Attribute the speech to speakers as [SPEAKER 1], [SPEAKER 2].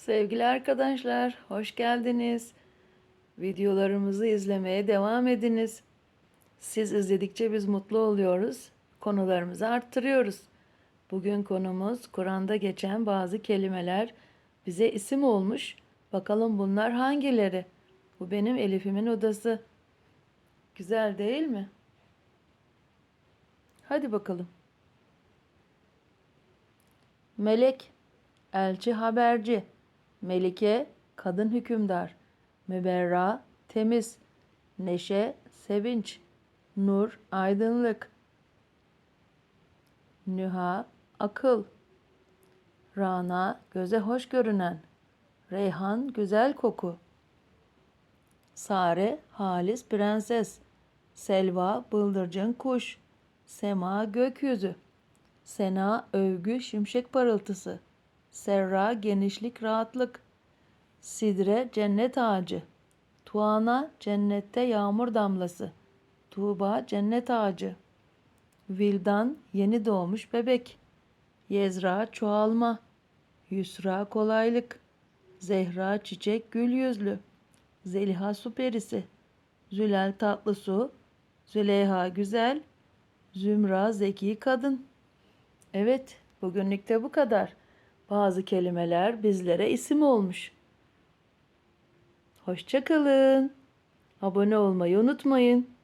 [SPEAKER 1] Sevgili arkadaşlar, hoş geldiniz. Videolarımızı izlemeye devam ediniz. Siz izledikçe biz mutlu oluyoruz. Konularımızı arttırıyoruz. Bugün konumuz Kur'an'da geçen bazı kelimeler bize isim olmuş. Bakalım bunlar hangileri? Bu benim Elif'imin odası. Güzel değil mi? Hadi bakalım. Melek, elçi haberci, melike, kadın hükümdar, müberra, temiz, neşe, sevinç, nur, aydınlık, nüha, akıl, rana, göze hoş görünen, reyhan, güzel koku, sare, halis, prenses, selva, bıldırcın kuş, sema, gökyüzü, Sena övgü şimşek parıltısı. Serra genişlik rahatlık. Sidre cennet ağacı. Tuana cennette yağmur damlası. Tuğba cennet ağacı. Vildan yeni doğmuş bebek. Yezra çoğalma. Yusra kolaylık. Zehra çiçek gül yüzlü. Zeliha su perisi. Zülal tatlı su. Züleyha güzel. Zümra zeki kadın. Evet, bugünlük de bu kadar. Bazı kelimeler bizlere isim olmuş. Hoşça kalın. Abone olmayı unutmayın.